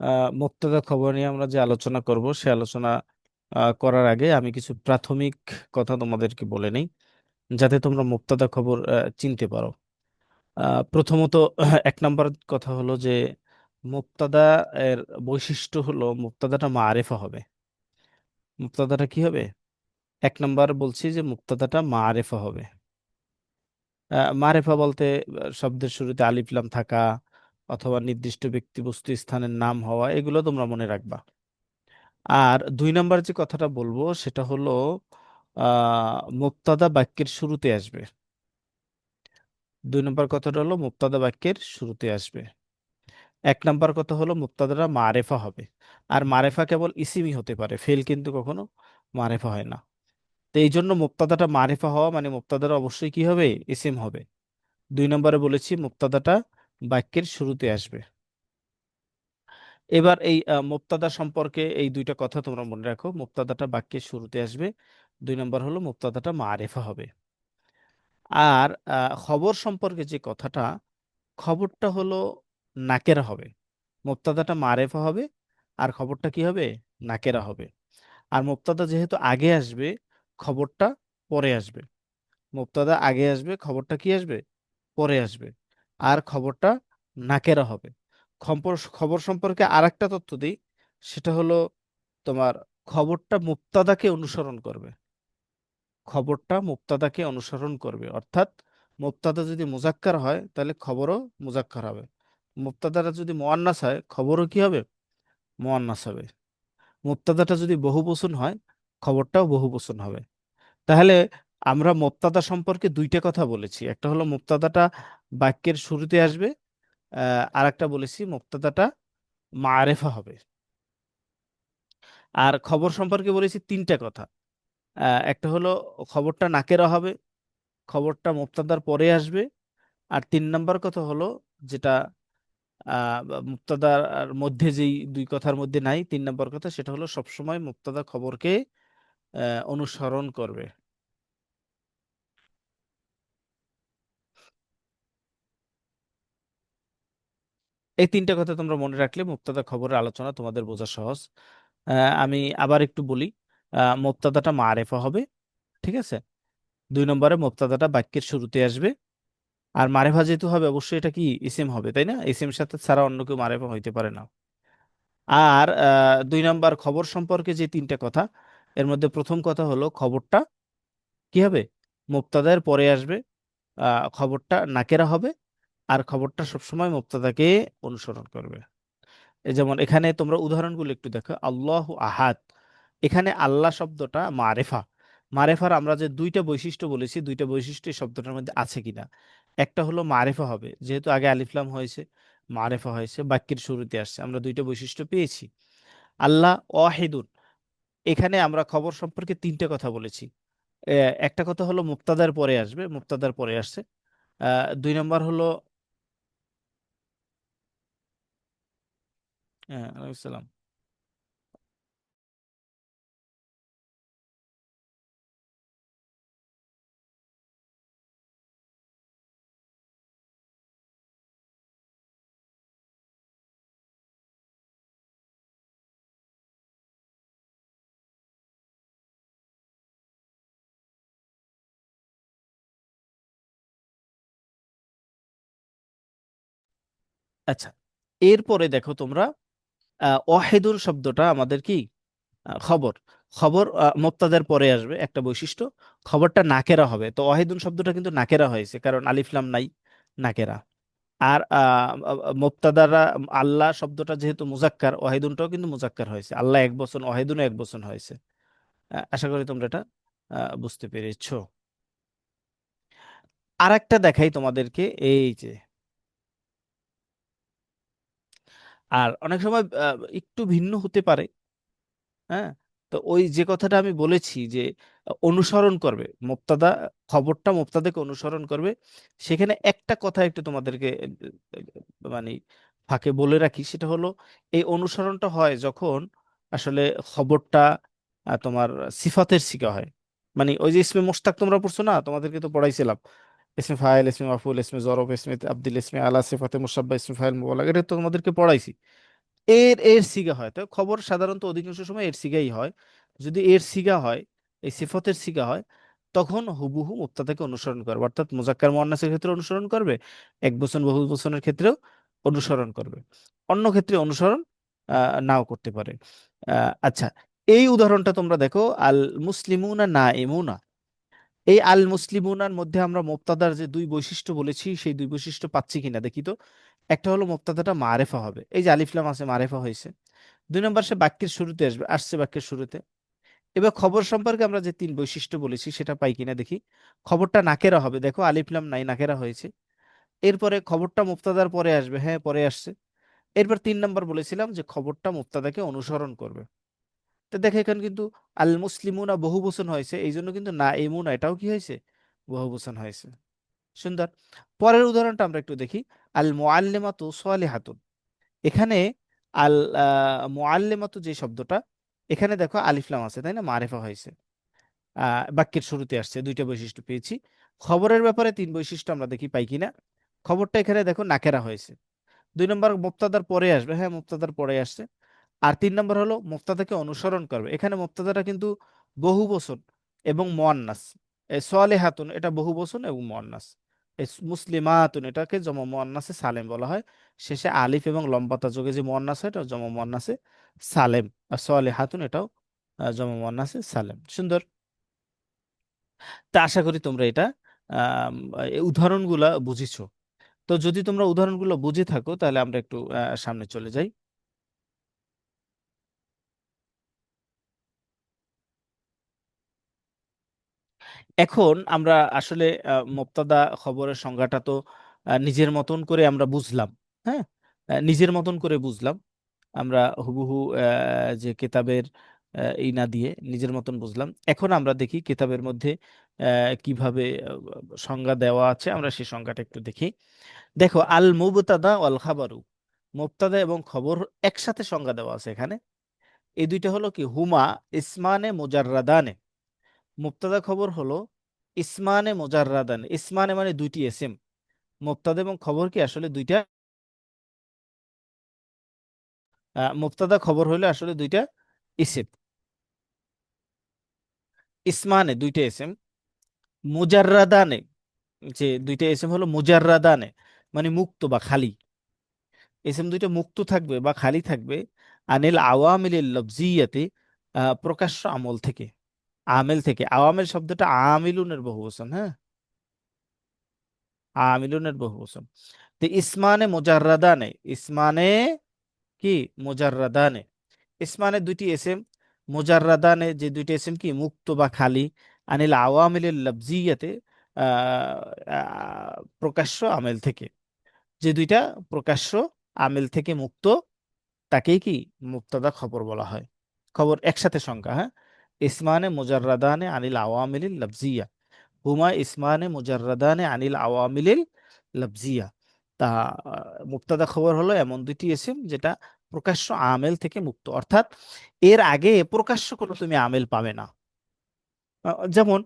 আহ খবর নিয়ে আমরা যে আলোচনা করব, সে আলোচনা করার আগে আমি কিছু প্রাথমিক কথা তোমাদেরকে বলে নিই, যাতে তোমরা মুক্তদা খবর চিনতে পারো। প্রথমত এক নম্বর কথা হলো যে মুক্তাদা এর বৈশিষ্ট্য হলো মুক্তাদাটা মারেফা হবে। মুক্তাদাটা কি হবে? এক নম্বর বলছি যে মুক্তাদাটা মারেফা হবে। মারেফা বলতে শব্দের শুরুতে আলিফ লাম থাকা অথবা নির্দিষ্ট ব্যক্তি বস্তু স্থানের নাম, হওয়া, এগুলো তোমরা মনে রাখবা। আর দুই নাম্বার যে কথাটা বলব, সেটা হলো মুক্তাদা বাক্যের শুরুতে আসবে। দুই নম্বর কথাটা হলো, মুক্তাদা বাক্যের শুরুতে আসবে। এক নাম্বার কথা হলো মুক্তাদাটা মারেফা হবে। আর মারেফা কেবল ইসিমই হতে পারে, ফেল কিন্তু কখনো মারেফা হয় না। তো এই জন্য মুক্তাদাটা মারেফা হওয়া মানে মুক্তাদাটা অবশ্যই কি হবে? ইসিম হবে। দুই নম্বরে বলেছি, মুক্তাদাটা বাক্যের শুরুতে আসবে। এবার এই আহ, মুক্তাদা সম্পর্কে এই দুইটা কথা তোমরা মনে রাখো। মুক্তাদাটা বাক্যের শুরুতে আসবে দুই নম্বর হলো মুক্তাদাটা মারেফা হবে। আর খবর সম্পর্কে যে কথাটা খবরটা হলো নাকেরা হবে। মুক্তাদাটা মারেফা হবে আর খবরটা কি হবে? নাকেরা হবে। আর মুক্তাদা যেহেতু আগে আসবে খবরটা পরে আসবে। মুক্তাদা আগে আসবে খবরটা কি আসবে? পরে আসবে। আর খবরটা নাকেরা হবে। খবর সম্পর্কে আরেকটা তথ্য দিই, সেটা হলো তোমার খবরটা মুক্তাদাকে অনুসরণ করবে। খবরটা মুক্তাদাকে অনুসরণ করবে। অর্থাৎ মুক্তাদা যদি মুজাক্কার হয়, তাহলে খবরও মুজাক্কার হবে। মুক্তাদাটা যদি মুয়ান্নাস হয়, খবরও কি হবে? মুয়ান্নাস হবে। মুক্তাদাটা যদি বহুবচন হয়, খবরটাও বহুবচন হবে। তাহলে আমরা মুক্তাদা সম্পর্কে দুইটা কথা বলেছি। একটা হলো মুক্তাদাটা বাক্যের শুরুতে আসবে আর একটা বলেছি মুক্তাদাটা মারেফা হবে। আর খবর সম্পর্কে বলেছি তিনটা কথা। একটা হলো খবরটা নাকেরা হবে, খবরটা মুক্তাদার পরে আসবে। আর তিন নাম্বার কথা হলো যেটা মুক্তাদার মধ্যে যেই দুই কথার মধ্যে নাই, তিন নাম্বার কথা সেটা হলো সবসময় মুক্তাদা খবরকে অনুসরণ করবে। এই তিনটা কথা তোমরা মনে রাখলে মুক্তাদা খবরের আলোচনা তোমাদের বোঝা সহজ। আমি আবার একটু বলি মুক্তাদাটা মারেফা হবে, ঠিক আছে? দুই নম্বরে মুক্তাদাটা বাক্যের শুরুতে আসবে। আর মারেফা যেহেতু হবে, অবশ্যই এটা কি ইসিম হবে, তাই না? ইসিম সাথে ছাড়া অন্য কেউ মারেফা হইতে পারে না। আর দুই নম্বর খবর সম্পর্কে যে তিনটা কথা, এর মধ্যে প্রথম কথা হলো খবরটা কি হবে? মুক্তাদার পরে আসবে খবরটা নাকেরা হবে আর খবরটা সবসময় মুক্তাদাকে অনুসরণ করবে। যেমন এখানে তোমরা উদাহরণগুলো একটু দেখো, আল্লাহ আহাদ। এখানে আল্লাহ শব্দটা মারেফা। মারেফার আমরা যে দুইটা বৈশিষ্ট্য বলেছি, দুইটা বৈশিষ্ট্য শব্দটার মধ্যে আছে কিনা? একটা হলো মারেফা হবে, যেহেতু আগে আলিফলাম হয়েছে, মারেফা হয়েছে, বাক্যের শুরুতে আসছে, আমরা দুইটা বৈশিষ্ট্য পেয়েছি। আল্লাহ ওয়াহিদুন। এখানে আমরা খবর সম্পর্কে তিনটে কথা বলেছি। একটা কথা হলো মুক্তাদার পরে আসবে, মুক্তাদার পরে আসছে। দুই নম্বর হলো হ্যাঁ আলাইহিস সালাম আচ্ছা এরপরে দেখো তোমরা ওয়াহিদুন শব্দটা আমাদের কি? খবর। খবর আহ, মুবতাদার পরে আসবে একটা বৈশিষ্ট্য। খবরটা নাকেরা হবে। তো অহেদুন শব্দটা কিন্তু নাকেরা হয়েছে কারণ আলিফলাম নাই নাকেরা। আর আহ, আল্লাহ শব্দটা যেহেতু মুজাক্কার অহেদুনটাও কিন্তু মুজাক্কার হয়েছে। আল্লাহ এক বচন ওয়াহিদুনও এক বচন হয়েছে। আশা করি তোমরা এটা বুঝতে পেরেছ। আর একটা দেখাই তোমাদেরকে এই যে আর অনেক সময় একটু ভিন্ন হতে পারে হ্যাঁ? তো ওই যে কথাটা আমি বলেছি যে, অনুসরণ করবে মুক্তাদা খবরটা মুক্তাদাকে অনুসরণ করবে, সেখানে একটা কথা একটু তোমাদেরকে মানে ফাঁকে বলে রাখি, সেটা হলো এই অনুসরণটা হয় যখন আসলে খবরটা তোমার সিফাতের শিকা হয়। মানে ওই যে ইসমে মোশতাক তোমরা পড়ছো না? তোমাদেরকে তো পড়াইছিলাম। ইসমে ফাইল ইসমে মাফুল ইসমে জরব, ইসমে আব্দুল, ইসমে আলা সিফাতে মুসাব্বা ইসমে ফাইল মুবালাগ, এটা তোমাদেরকে পড়াইছি। এর এর সিগা হয়, তো খবর সাধারণত অধিকাংশ সময় এর সিগাই হয়। যদি এর সিগা হয়, এই সিফতের সিগা হয়, তখন হুবহু মুক্তাদাকে অনুসরণ করবে, অর্থাৎ মুজাক্কার মুয়ান্নাসের ক্ষেত্রে অনুসরণ করবে, এক বচন বহু বচনের ক্ষেত্রেও অনুসরণ করবে। অন্য ক্ষেত্রে অনুসরণ নাও করতে পারে। আচ্ছা এই উদাহরণটা তোমরা দেখো আল মুসলিমুনা না এমুনা এই আল মুসলিমুনার মধ্যে আমরা মুক্তাদার যে দুই বৈশিষ্ট্য বলেছি, সেই দুই বৈশিষ্ট্য পাচ্ছি কিনা দেখি তো। একটা হলো মুক্তাদাটা মারেফা হবে। এই যে আলিফলাম আছে, মারেফা হয়েছে। দুই নম্বর সে বাক্যের শুরুতে আসবে, আসছে বাক্যের শুরুতে। এবার খবর সম্পর্কে আমরা যে তিন বৈশিষ্ট্য বলেছি, সেটা পাই কিনা দেখি। খবরটা নাকেরা হবে, দেখো আলিফলাম নাই, নাকেরা হয়েছে। এরপরে খবরটা মুক্তাদার পরে আসবে হ্যাঁ পরে আসছে। এরপর তিন নম্বর বলেছিলাম যে খবরটা মুক্তাদাকে অনুসরণ করবে। তো দেখো এখানে কিন্তু আল মুসলিমুনা বহু বচন হয়েছে এই জন্য কিন্তু না এমুনা এটাও কি হয়েছে? বহু বচন হয়েছে। সুন্দর। পরের উদাহরণটা আমরা একটু দেখি। আল মুআল্লিমাতু সালিহাতুন। এখানে আল মুআল্লিমাতু যে শব্দটা, এখানে দেখো আলিফলাম আছে, তাই না? মারেফা হয়েছে। বাক্যের শুরুতে আসছে, দুইটা বৈশিষ্ট্য পেয়েছি। খবরের ব্যাপারে তিন বৈশিষ্ট্য আমরা দেখি, পাই কিনা? খবরটা এখানে দেখো নাকেরা হয়েছে। দুই নম্বর মুক্তাদার পরে আসবে। হ্যাঁ মুক্তাদার পরে আসছে। আর তিন নম্বর হলো মুক্তাদাকে অনুসরণ করবে। এখানে মুক্তাদাটা কিন্তু বহু বচন এবং মুয়ান্নাস। সালেহাতুন, এটা বহু বচন এবং মুয়ান্নাস। মুসলিমাতুন, এটাকে জমা মুয়ান্নাসে সালেম বলা হয়। শেষে আলিফ এবং লম্বাতা যোগে যে মুয়ান্নাস হয় এটা জমা মুয়ান্নাসে সালেম। আর সালেহাতুন, এটাও জমা মুয়ান্নাসে সালেম। সুন্দর? তা আশা করি তোমরা এটা উদাহরণগুলা বুঝিছো। তো যদি তোমরা উদাহরণগুলো বুঝে থাকো, তাহলে আমরা একটু সামনে চলে যাই। এখন আমরা আসলে আহ, মুবতাদা খবরের সংজ্ঞাটা তো নিজের মতন করে আমরা বুঝলাম হ্যাঁ? নিজের মতন করে বুঝলাম। আমরা হুবহু যে কিতাবের এই না দিয়ে নিজের মতন বুঝলাম। এখন আমরা দেখি কিতাবের মধ্যে কীভাবে সংজ্ঞা দেওয়া আছে। আমরা সেই সংজ্ঞাটা একটু দেখি। দেখো আল মুবতাদা ওয়াল খাবারু। মুবতাদা এবং খবর একসাথে সংজ্ঞা দেওয়া আছে এখানে। এই দুইটা হলো কি হুমা ইসমানে মুজাররাদানে। মুবতাদা খবর হলো ইসমানে মুজাররাদানে। ইসমানে মানে দুইটি এসএম মুবতাদা এবং খবর কি? আসলে দুইটা আহ, মুবতাদা খবর হলো আসলে দুইটা ইসেম ইসমানে দুইটা এসএম মুজাররাদানে যে দুইটা এসএম হলো মুজাররাদানে মানে মুক্ত বা খালি। এসএম দুইটা মুক্ত থাকবে বা খালি থাকবে। আনিল আওয়ামিলিল লফজিয়াতে প্রকাশ্য আমল থেকে। আমেল থেকে আওয়ামেল শব্দটা আমিলুনের বহু বহুবচন হ্যাঁ? আমিলুনের বহু বহুবচন। তো ইসমানে মুজাররাদানে, ইসমানে কি? মুজাররাদানে। ইসমানে দুইটি এসএম, মুজাররাদানে যে দুইটি এসএম কি? মুক্ত বা খালি। আনিল আওয়ামিলিল লফজিয়াতে প্রকাশ্য আমেল থেকে। যে দুইটা প্রকাশ্য আমেল থেকে মুক্ত, তাকেই কি? মুক্তাদা খবর বলা হয়। খবর একসাথে সংখ্যা হ্যাঁ? ইসমানে মুজাররাদানে আনিল আওয়ামিলিল লফজিয়া হুমা ইসমানে মুজাররাদানে আনিল আওয়ামিলিল লফজিয়া তা, মুক্তাদা খবর হলো এমন দুইটি এসিম যেটা প্রকাশ্য আমেল থেকে মুক্ত। অর্থাৎ এর আগে প্রকাশ্য কোনো তুমি আমেল পাবে না। যেমন,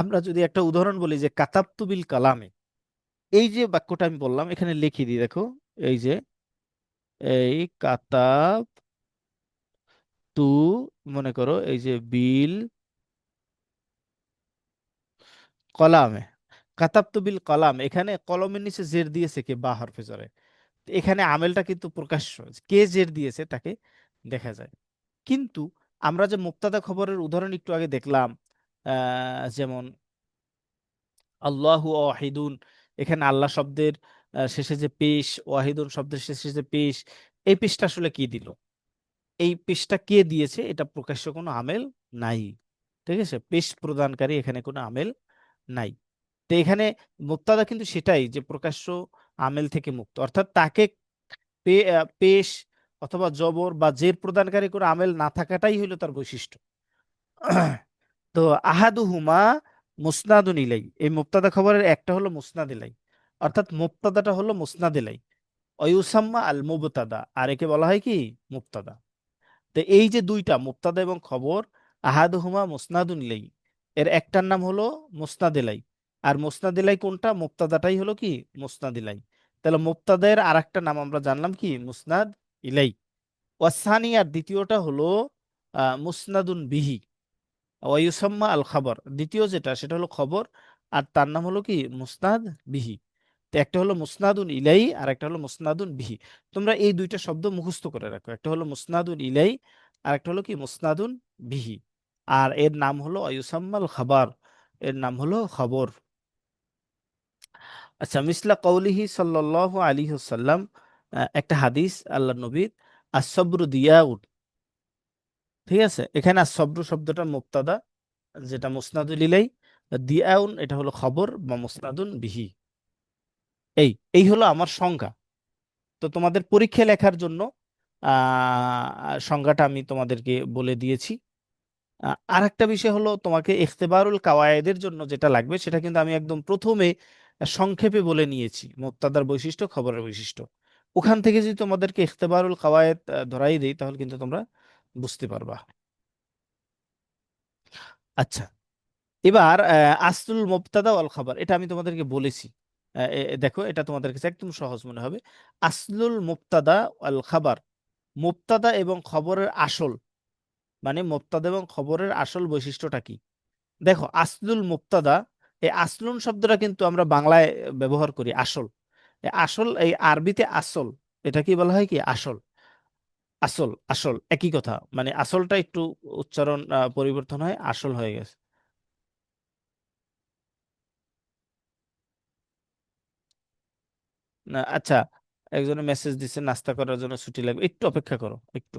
আমরা যদি একটা উদাহরণ বলি যে, কাতাবতু বিল কালামে। এই যে বাক্যটা আমি বললাম, এখানে লিখে দিই, দেখো, এই যে, এই কাতাব তু মনে করো এই যে বিল কলামে কাতাবতু বিল কলাম, এখানে কলমের নিচে জের দিয়েছে কে? বা হরফে জরে। এখানে আমেলটা কিন্তু প্রকাশ্য, কে জের দিয়েছে তাকে দেখা যায়। কিন্তু আমরা যে মুক্তাদা খবরের উদাহরণ একটু আগে দেখলাম যেমন আল্লাহু ওয়াহিদুন, এখানে আল্লাহ শব্দের শেষে যে পেশ, ওয়াহিদুন শব্দের শেষে যে পেশ, এই পেশটা আসলে কি দিল? এই পেশটা কে দিয়েছে? এটা প্রকাশ্য কোনো আমেল নাই। ঠিক আছে? পেশ প্রদানকারী এখানে কোনো আমেল নাই। তো এখানে মুক্তাদা কিন্তু সেটাই যে প্রকাশ্য আমেল থেকে মুক্ত। অর্থাৎ তাকে পেশ অথবা জবর বা জের প্রদানকারী কোনো আমেল না থাকাটাই হলো তার বৈশিষ্ট্য। তো আহাদুহুমা মুসনাদুন ইলাই। এই মুক্তাদা খবরের একটা হলো মুসনাদ ইলাই। অর্থাৎ মুক্তাদাটা হলো মুসনাদ ইলাই। অয়ুসাম্মা আল মুবতাদা আর একে বলা হয় কি? মুক্তাদা। তো এই যে দুইটা মুক্তাদা এবং খবর, আহাদুহুমা মুসনাদুন ইলাই এর একটার নাম হলো মুসনাদ ইলাই আর মুসনাদ ইলাই কোনটা? মুক্তাদাটাই হলো কি? মুসনাদ ইলাই তাহলে মুক্তাদের আর একটা নাম আমরা জানলাম কি? মুসনাদ ইলাই ওয়াসানি আর দ্বিতীয়টা হলো মুসনাদুন বিহি। ওয়ায়ুসাম্মা আল খাবর দ্বিতীয় যেটা, সেটা হলো খবর। আর তার নাম হলো কি? মুসনাদ বিহি। তো একটা হলো মুসনাদুন ইলাই আর একটা হলো মুসনাদুন বিহি। তোমরা এই দুইটা শব্দ মুখস্থ করে রাখো। একটা হলো মুসনাদুন ইলাই আর একটা হলো কি? মুসনাদুন বিহি। আর এর নাম হলো অয়ুসাম্মাল খাবার। এর নাম হলো খবর। আচ্ছা মিসলা কৌলিহি সাল্লাল্লাহু আলী ওয়াসাল্লাম আহ, একটা হাদিস আল্লাহ নবীর আসবরু দিয়াউন। ঠিক আছে? এখানে আসবরু শব্দটা মুক্তাদা যেটা মুসনাদুল ইলাই দিয়াউন এটা হলো খবর বা মুসনাদুন বিহি। এই এই হলো আমার সংজ্ঞা। তো তোমাদের পরীক্ষা লেখার জন্য সংজ্ঞাটা আমি তোমাদেরকে বলে দিয়েছি। আর একটা বিষয় হলো তোমাকে ইখতিবারুল কাওয়ায়েদের জন্য যেটা লাগবে, সেটা কিন্তু আমি একদম প্রথমে সংক্ষেপে বলে নিয়েছি মুক্তাদার বৈশিষ্ট্য, খবরের বৈশিষ্ট্য। ওখান থেকে যদি তোমাদেরকে ইখতিবারুল কাওয়ায়েদ ধরাই দেই, তাহলে কিন্তু তোমরা বুঝতে পারবা। আচ্ছা এবার আসলুল মুবতাদা ওয়াল খাবার, এটা আমি তোমাদেরকে বলেছি। দেখো এটা তোমাদের কাছে একদম সহজ মনে হবে। আসলুল মুবতাদা ওয়াল খাবার। মুবতাদা এবং খবরের আসল মানে মুবতাদা এবং খবরের আসল বৈশিষ্ট্যটা কি? দেখো, আসলুল মুবতাদা, এই আসলুন শব্দটা কিন্তু আমরা বাংলায় ব্যবহার করি, আসল। আসল, এই আরবিতে আসল, এটা কি বলা হয় কি? আসল। আসল আসল, একই কথা। মানে আসলটা একটু উচ্চারণ পরিবর্তন হয়, আসল হয়ে গেছে। আচ্ছা একজনে মেসেজ দিছে নাস্তা করার জন্য ছুটি লাগবে, একটু অপেক্ষা করো, একটু।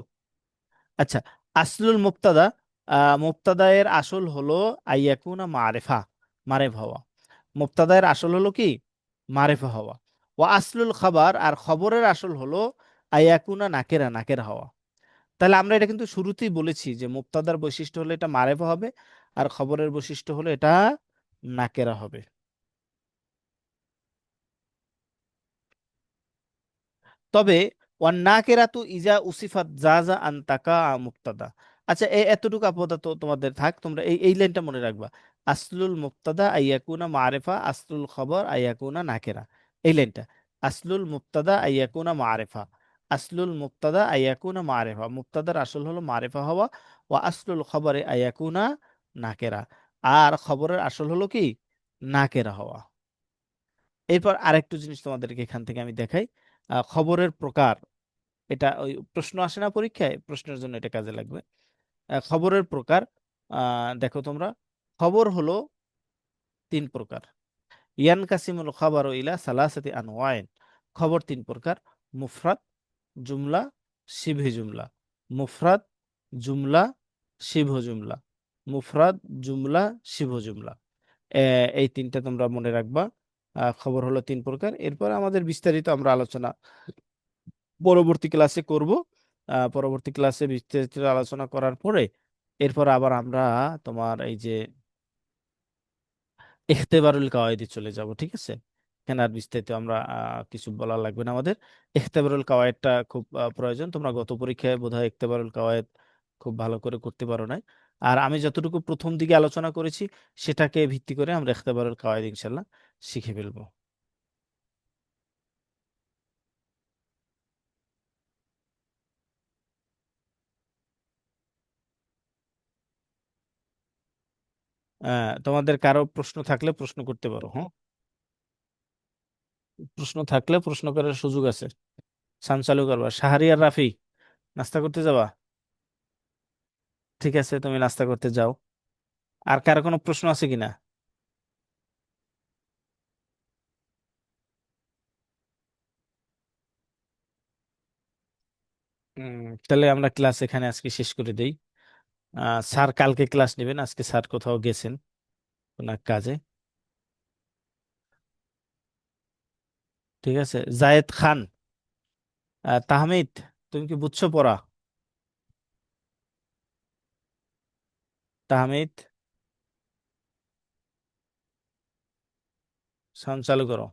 আচ্ছা আসলুল মুবতাদা আহ মুবতাদা এর আসল হলো আইয়াকুনা মারেফা, মারেফ হওয়া। মুবতাদা এর আসল হলো কি? মারেফা হওয়া। ও আসলুল খাবার, আর খবরের আসল হলো আইয়াকুনা নাকেরা নাকেরা হওয়া। তাহলে আমরা এটা কিন্তু শুরুতেই বলেছি যে মুবতাদার বৈশিষ্ট্য হলো এটা মারেফা হবে, আর খবরের বৈশিষ্ট্য হলো এটা নাকেরা হবে। তবে, ওয়ান্নাকেরাতু ইজা উসিফাত জাজা আন তাকা মুক্তাদা। আচ্ছা এই এতটুকু আপাতত তোমাদের থাক, তোমরা এই এই লাইনটা মনে রাখবা। আসলুল মুক্তাদা আইয়াকুনা মারেফা, আসলুল খবর আইয়াকুনা নাকেরা। এই লাইনটা, আসলুল মুক্তাদা আইয়াকুনা মারেফা। আসলুল মুক্তাদা আইয়াকুনা মারেফা। মুক্তাদার আসল হলো মারেফা হওয়া। ও আসলুল খবরে আইয়াকুনা নাকেরা। আর খবরের আসল হলো কি? নাকেরা হওয়া। এরপর আরেকটু জিনিস তোমাদেরকে এখান থেকে আমি দেখাই। খবরের প্রকার, এটা ওই প্রশ্ন আসে না পরীক্ষায়, প্রশ্নের জন্য এটা কাজে লাগবে। খবরের প্রকার দেখো তোমরা, খবর হলো তিন প্রকার। ইয়ান কাসিমুল খাবার ইলা সালাসাতি আনওয়াইন, খবর তিন প্রকার মুফরাত জুমলা, শিবহে জুমলা। মুফরাত জুমলা, শিবহ জুমলা। মুফরাদ, জুমলা, শিবহ জুমলা। এই তিনটা তোমরা মনে রাখবা। খবর হলো তিন প্রকার। এরপর আমাদের বিস্তারিত আমরা আলোচনা পরবর্তী ক্লাসে করব। পরবর্তী ক্লাসে বিস্তারিত আলোচনা করার পরে এরপর আবার আমরা তোমার এই যে ইখতেবারুল কাওয়াইদে চলে যাব, ঠিক আছে? এখানে আর বিস্তারিত আমরা কিছু বলা লাগবে না আমাদের। ইখতেবারুল কাওয়াইদটা খুব প্রয়োজন। তোমরা গত পরীক্ষায় বোধহয় ইখতেবারুল কাওয়াইদ খুব ভালো করে করতে পারো নাই। আর আমি যতটুকু প্রথম দিকে আলোচনা করেছি, সেটাকে ভিত্তি করে আমরা ইখতেবারুল কাওয়াইদ ইনশাল্লাহ শিখে ফেলব। তোমাদের কারও প্রশ্ন থাকলে প্রশ্ন করতে পারো হ্যাঁ? প্রশ্ন থাকলে প্রশ্ন করার সুযোগ আছে। সান চালু করবা। শাহরিয়ার রাফি, নাস্তা করতে যাবা? ঠিক আছে, তুমি নাস্তা করতে যাও। আর কারও কোনো প্রশ্ন আছে কিনা? তাহলে আমরা ক্লাস এখানে আজকে শেষ করে দেই। স্যার কালকে ক্লাস নেবেন, আজকে স্যার কোথাও গেছেন কোন কাজে। ঠিক আছে, জায়েদ খান। তাহমিদ, তুমি কি বুঝছ পড়া? তাহমিদ, সাউন্ড চালু করো।